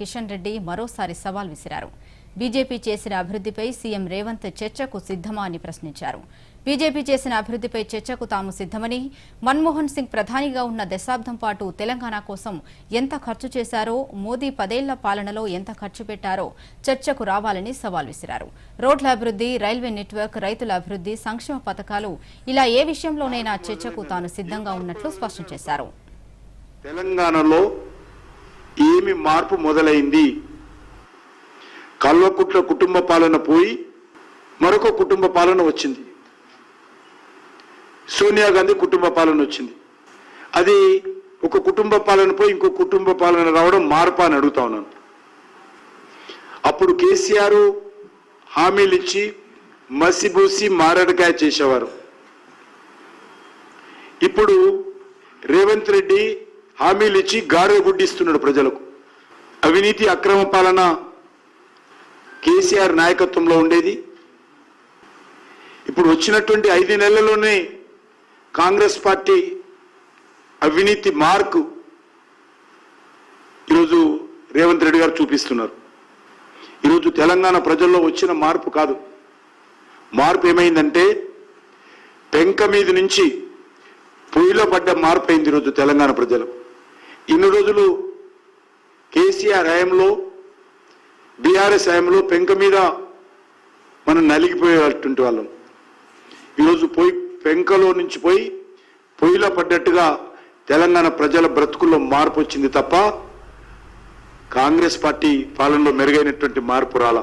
కిషన్ రెడ్డి మరోసారి సవాల్ విసిరారు. బీజేపీ చేసిన అభివృద్ధిపై సీఎం రేవంత్ చర్చకు సిద్ధమా అని ప్రశ్నించారు. బీజేపీ చేసిన అభివృద్ధిపై చర్చకు తాము సిద్ధమని మన్మోహన్ సింగ్ ప్రధానిగా ఉన్న దశాబ్దం పాటు తెలంగాణ కోసం ఎంత ఖర్చు చేశారో మోదీ పదేళ్ళ పాలనలో ఎంత ఖర్చు పెట్టారో చర్చకు రావాలని సవాల్ విసిరారు. రోడ్ల అభివృద్ధి రైల్వే నెట్వర్క్ రైతుల అభివృద్ధి సంక్షేమ పథకాలు ఇలా ఏ విషయంలోనైనా చర్చకు తాను సిద్ధంగా ఉన్నట్లు స్పష్టం చేశారు. తెలంగాణలో ఏమి మార్పు మొదలైంది? కల్వకుట్ల కుటుంబ పాలన పోయి మరొక కుటుంబ పాలన వచ్చింది. సోనియా గాంధీ కుటుంబ పాలన వచ్చింది. అది ఒక కుటుంబ పాలన పోయి ఇంకో కుటుంబ పాలన రావడం మార్పా అని అడుగుతా ఉన్నాను. అప్పుడు కేసీఆర్ హామీలు ఇచ్చి మసిబూసి మారడకాయ చేసేవారు. ఇప్పుడు రేవంత్ రెడ్డి హామీలు ఇచ్చి గారె గుడ్డిస్తున్నాడు ప్రజలకు. అవినీతి అక్రమ పాలన కేసీఆర్ నాయకత్వంలో ఉండేది. ఇప్పుడు వచ్చినటువంటి ఐదు నెలల్లోనే కాంగ్రెస్ పార్టీ అవినీతి మార్కు ఈరోజు రేవంత్ రెడ్డి గారు చూపిస్తున్నారు. ఈరోజు తెలంగాణ ప్రజల్లో వచ్చిన మార్పు కాదు. మార్పు ఏమైందంటే పెంక మీద నుంచి పొయ్యిలో పడ్డ మార్పు అయింది ఈరోజు తెలంగాణ ప్రజలు. ఇన్ని రోజులు కేసీఆర్ హయాంలో బీఆర్ఎస్ హయాంలో పెంక మీద మనం నలిగిపోయేటువంటి వాళ్ళం. ఈరోజు పోయి పెంకలో నుంచి పోయి పొయ్యిలో పడ్డట్టుగా తెలంగాణ ప్రజల బ్రతుకుల్లో మార్పు వచ్చింది తప్ప కాంగ్రెస్ పార్టీ పాలనలో మెరుగైనటువంటి మార్పు రాలా.